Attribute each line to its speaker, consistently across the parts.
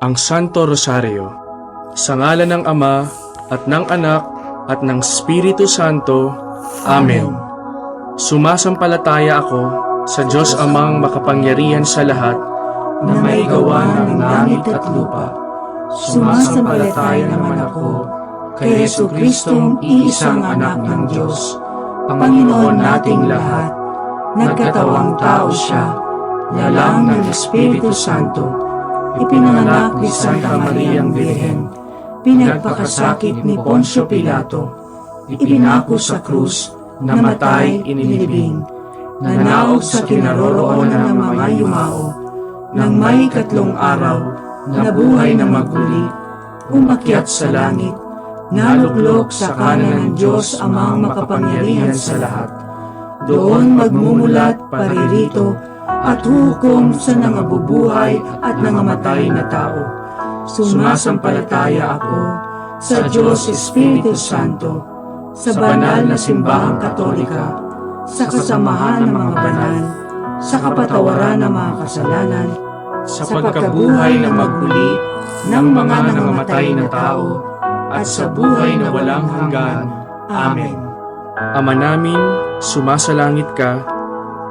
Speaker 1: ang Santo Rosario. Sa ngala ng Ama at ng Anak at ng Espiritu Santo. Amen. Sumasampalataya ako sa Diyos amang makapangyarihan sa lahat
Speaker 2: na may gawa ng langit at lupa. Sumasampalataya naman ako kay Yesu Kristong iisang anak ng Diyos, Panginoon nating lahat. Nagkatawang tao siya, lalang ng Espiritu Santo, ipinanganak ni Santa Mariang Birhen, pinagpakasakit ni Poncio Pilato, ipinako sa krus, namatay, inilibing, nanaog sa kinaroroonan ng mga yumao, nang may katlong araw, nabuhay na maguli, umakyat sa langit, naluklok sa kanan ng Diyos amang makapangyarihan sa lahat. Doon magmumulat paririto at hukom sa nangabubuhay at nangamatay na tao. Sumasampalataya ako sa Diyos Espiritu Santo, sa banal na simbahang katolika, sa kasamahan ng mga banal, sa kapatawaran ng mga kasalanan,
Speaker 1: sa pagkabuhay na maguli ng mga nangamatay na tao at sa buhay na walang hanggan. Amen. Ama namin, sumasalangit ka,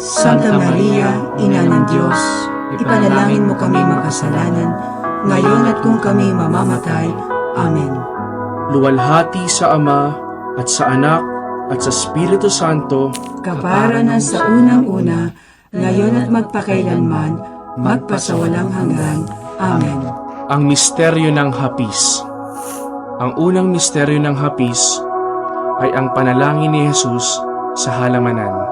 Speaker 2: Santa Maria, Ina ng Diyos, ipanalangin mo kami makasalanan, ngayon at kung kami mamamatay. Amen.
Speaker 1: Luwalhati sa Ama, at sa Anak, at sa Espiritu Santo,
Speaker 2: Kapara na sa unang-una, ngayon at magpakailanman, magpasawalang hanggan. Amen.
Speaker 1: ang misteryo ng hapis. Ang unang misteryo ng hapis ay ang panalangin ni Jesus sa halamanan.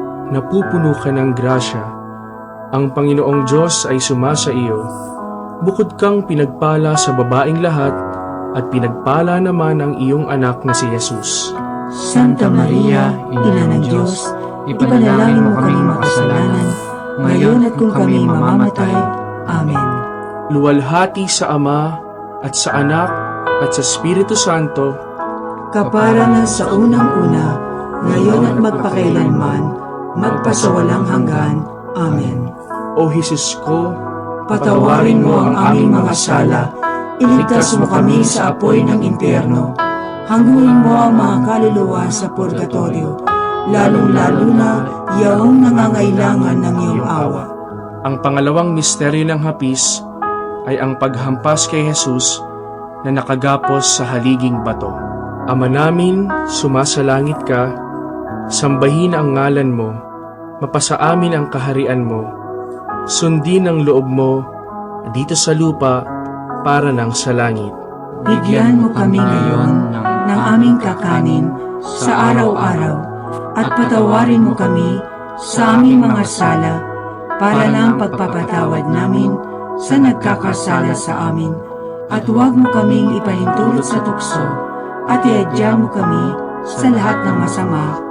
Speaker 1: napupuno ka ng grasya. Ang Panginoong Diyos ay sumasa iyo. Bukod kang pinagpala sa babaing lahat, at pinagpala naman ang iyong anak na si Jesus.
Speaker 2: Santa Maria, Ina ng Diyos, ipanalangin mo kaming makasalanan, ngayon at kung kami mamamatay. Amen.
Speaker 1: Luwalhati sa Ama, at sa Anak, at sa Espiritu Santo,
Speaker 2: Kapara na sa unang-una, ngayon at magpakailanman, magpasawalang hanggan. Amen.
Speaker 1: O Jesus ko,
Speaker 2: Patawarin mo ang aming mga sala, iligtas mo kami sa apoy ng impyerno, hangguin mo ang mga kaluluwa sa purgatorio, lalong-lalo na yaong nangangailangan ng iyong awa.
Speaker 1: ang pangalawang misteryo ng hapis ay ang paghampas kay Jesus na nakagapos sa haliging bato. Ama namin, sumasalangit ka, sambahin ang ngalan mo, mapasa amin ang kaharian mo, sundin ang loob mo dito sa lupa para nang sa langit.
Speaker 2: Bigyan mo kami ngayon ng aming kakanin sa araw-araw at patawarin mo kami sa aming mga sala para ng pagpapatawad namin sa nagkakasala sa amin at huwag mo kaming ipahintulot sa tukso at iadya mo kami sa lahat ng masama.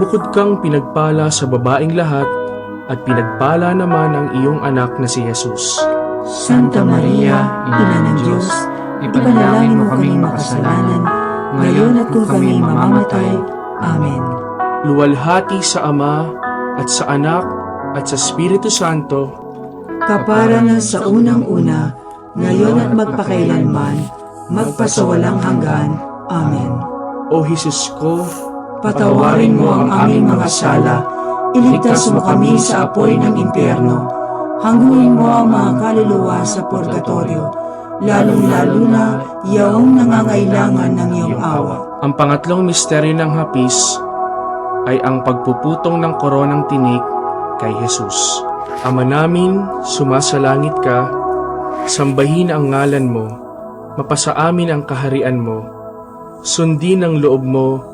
Speaker 1: Bukod kang pinagpala sa babaing lahat, at pinagpala naman ang iyong anak na si Jesus.
Speaker 2: Santa Maria, Ina ng Diyos, ipanalangin mo kami makasalanan, ngayon at kung kami mamamatay. Amen.
Speaker 1: Luwalhati sa Ama, at sa Anak, at sa Espiritu Santo,
Speaker 2: Kapara na sa unang-una, ngayon at magpakailanman, magpasawalang hanggan. Amen.
Speaker 1: O Jesus ko,
Speaker 2: Patawarin mo ang aming mga sala, iligtas mo kami sa apoy ng impyerno, hangguin mo ang mga kaluluwa sa purgatorio, lalong-lalo na yaong nangangailangan ng iyong awa.
Speaker 1: ang pangatlong misteryo ng hapis ay ang pagpuputong ng koronang tinik kay Jesus. Ama namin, sumasalangit ka, sambahin ang ngalan mo, mapasa amin ang kaharian mo, sundin ang loob mo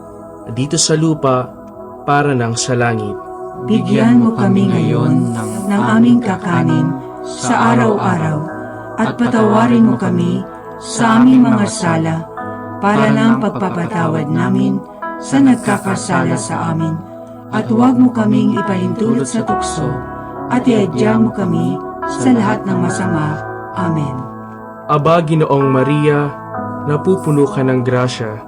Speaker 1: dito sa lupa para ng sa langit.
Speaker 2: Bigyan mo kami ngayon ng aming kakanin sa araw-araw at patawarin mo kami sa aming mga sala para ng pagpapatawad namin sa nagkakasala sa amin at huwag mo kaming ipahintulot sa tukso at iadya mo kami sa lahat ng masama. Amen.
Speaker 1: Aba, Ginoong Maria, napupuno ka ng grasya.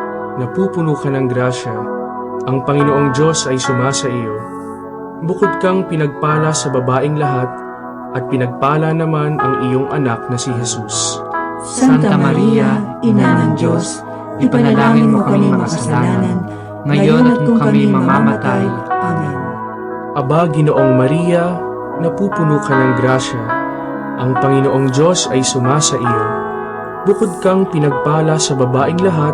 Speaker 1: napupuno ka ng grasya, ang Panginoong Diyos ay sumasa iyo. Bukod kang pinagpala sa babaing lahat, at pinagpala naman ang iyong anak na si Jesus.
Speaker 2: Santa Maria, Ina ng Diyos, ipanalangin mo kami makasalanan, ngayon at kung kami mamamatay. Amen.
Speaker 1: Aba, Ginoong Maria, napupuno ka ng grasya, ang Panginoong Diyos ay sumasa iyo. Bukod kang pinagpala sa babaing lahat,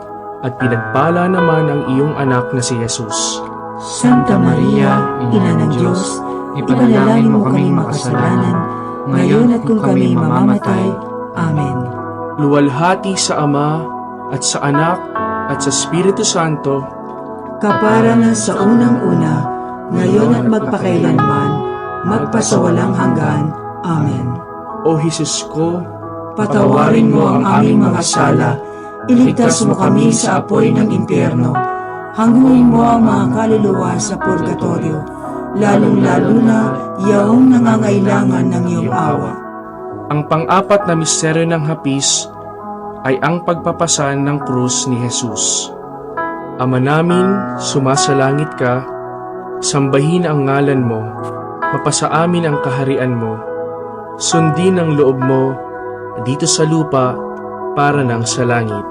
Speaker 1: at pinagpala naman ang iyong anak na si Jesus.
Speaker 2: Santa Maria, Ina ng Diyos, ipanalangin mo kaming makasalanan, ngayon at kung kami mamamatay. Amen.
Speaker 1: Luwalhati sa Ama, at sa Anak, at sa Espiritu Santo,
Speaker 2: Kapara na sa unang-una, ngayon at magpakailanman, magpasawalang hanggan. Amen.
Speaker 1: O Jesus ko,
Speaker 2: Patawarin mo ang aming mga sala, iligtas mo kami sa apoy ng impyerno, hanguin mo ang mga kaluluwa sa purgatorio, lalong-lalo na yaong nangangailangan ng iyong awa.
Speaker 1: ang pang-apat na misteryo ng hapis ay ang pagpapasan ng krus ni Jesus. Ama namin, sumasalangit ka, sambahin ang ngalan mo, mapasa amin ang kaharian mo, sundin ang loob mo dito sa lupa para ng sa langit.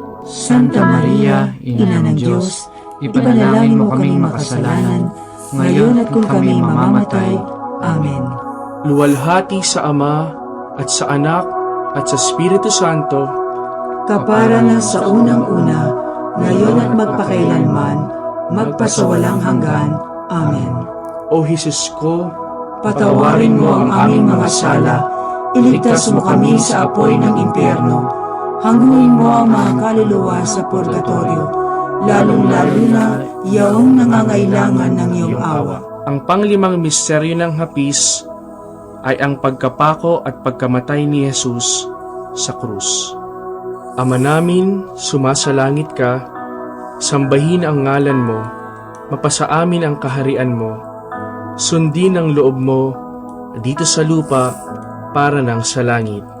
Speaker 2: Santa Maria, Ina ng Diyos, ipanalangin mo kaming makasalanan, ngayon at kung kami mamamatay. Amen.
Speaker 1: Luwalhati sa Ama, at sa Anak, at sa Espiritu Santo,
Speaker 2: Kapara na sa unang-una, ngayon at magpakailanman, magpasawalang hanggan. Amen.
Speaker 1: O Jesus ko,
Speaker 2: Patawarin mo ang aming mga sala, iligtas mo kami sa apoy ng impyerno, hanguin mo ang mga kaluluwa sa purgatorio, lalong-lalo na yaong nangangailangan ng iyong awa.
Speaker 1: ang panglimang misteryo ng hapis ay ang pagkapako at pagkamatay ni Jesus sa krus. Ama namin, sumasalangit ka, sambahin ang ngalan mo, mapasa amin ang kaharian mo, sundin ang loob mo dito sa lupa para ng sa langit.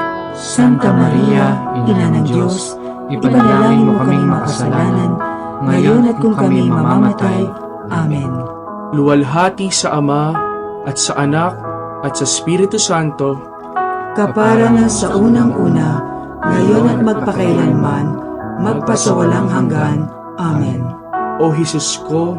Speaker 2: Santa Maria, Ina ng Diyos, ipanalangin mo kaming makasalanan, ngayon at kung kami mamamatay. Amen.
Speaker 1: Luwalhati sa Ama, at sa Anak, at sa Espiritu Santo,
Speaker 2: Kapara na sa unang-una, ngayon at magpakailanman, magpasawalang hanggan. Amen.
Speaker 1: O Jesus ko,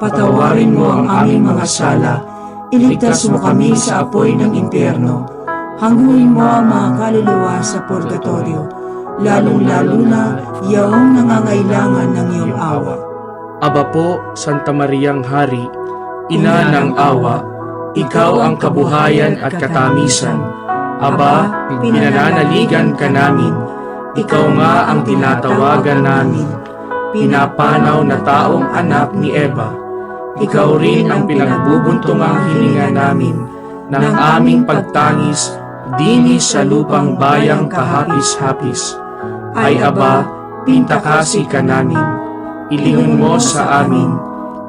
Speaker 2: Patawarin mo ang aming mga sala, iligtas mo kami sa apoy ng impyerno, hanguin mo ang mga kaluluwa sa purgatorio, lalong-lalo na yaong nangangailangan ng iyong awa.
Speaker 1: Aba po, Santa Mariang Hari, Ina ng awa, Ikaw ang kabuhayan at katamisan. Aba, pinananaligan ka namin, Ikaw nga ang tinatawagan namin, pinapanaw na taong anak ni Eva. Ikaw rin ang pinagbubuntungang hininga namin ng aming pagtangis dini sa lupang bayang kahapis-hapis. Ay aba, pintakasi ka namin, ilingon mo sa amin,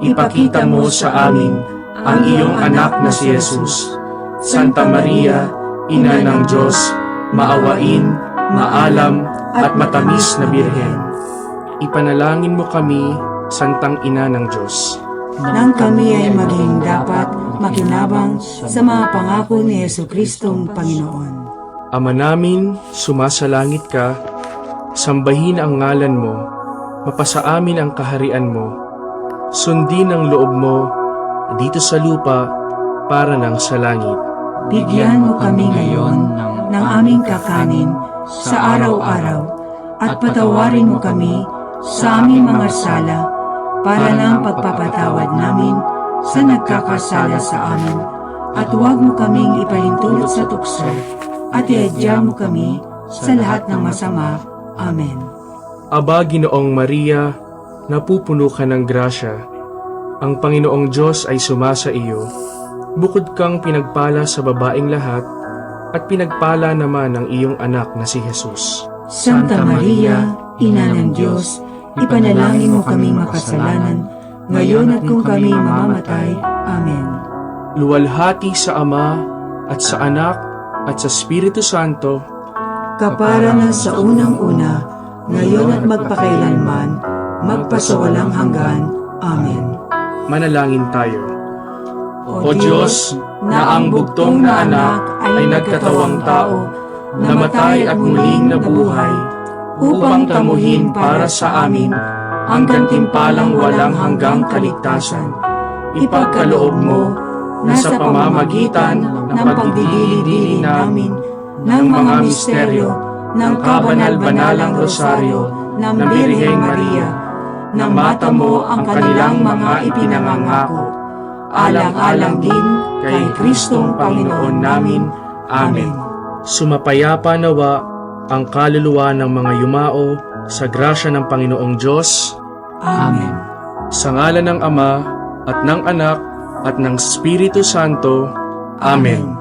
Speaker 1: ipakita mo sa amin ang iyong anak na si Jesus. Santa Maria, Ina ng Diyos, maawain, maalam, at matamis na Birhen. Ipanalangin mo kami, Santang Ina ng Diyos.
Speaker 2: Nang kami ay maging dapat makinabang sa mga pangako ni Yesu Kristong Panginoon.
Speaker 1: Ama namin, sumasalangit ka, sambahin ang ngalan mo, mapasa amin ang kaharian mo, sundin ang loob mo dito sa lupa para ng sa langit.
Speaker 2: Bigyan mo kami ngayon ng aming kakanin sa araw-araw at patawarin mo kami sa aming mga sala para ng pagpapatawad namin sa nagkakasala sa amin at huwag mo kaming ipahintulot sa tukso at iadya mo kami sa lahat ng masama. Amen.
Speaker 1: Aba, Ginoong Maria, napupuno ka ng grasya. Ang Panginoong Diyos ay sumasa iyo. Bukod kang pinagpala sa babaing lahat, at pinagpala naman ang iyong anak na si Jesus.
Speaker 2: Santa Maria, Ina ng Diyos, ipanalangin mo kaming makasalanan, ngayon at kung kami mamamatay. Amen.
Speaker 1: Luwalhati sa Ama, at sa Anak, at sa Espiritu Santo,
Speaker 2: Kapara na sa unang-una, ngayon at magpakailanman, magpasawalang hanggan. Amen.
Speaker 1: manalangin tayo. O Diyos, na ang bugtong na anak ay nagkatawang tao, namatay at muling nabuhay, upang tamuhin para sa amin ang gantimpalang walang hanggang kaligtasan. Ipagkaloob mo na sa pamamagitan ng pagdidili-dili namin ng mga misteryo ng kabanal-banalang rosaryo ng Birheng Maria, na mata mo ang kanilang mga ipinangangako, alang-alang din kay Kristong Panginoon namin. Amen. Sumapayapa nawa ang kaluluwa ng mga yumao sa grasya ng Panginoong Diyos,
Speaker 2: Amen.
Speaker 1: sa ngalan ng Ama, at ng Anak, at ng Espiritu Santo. Amen.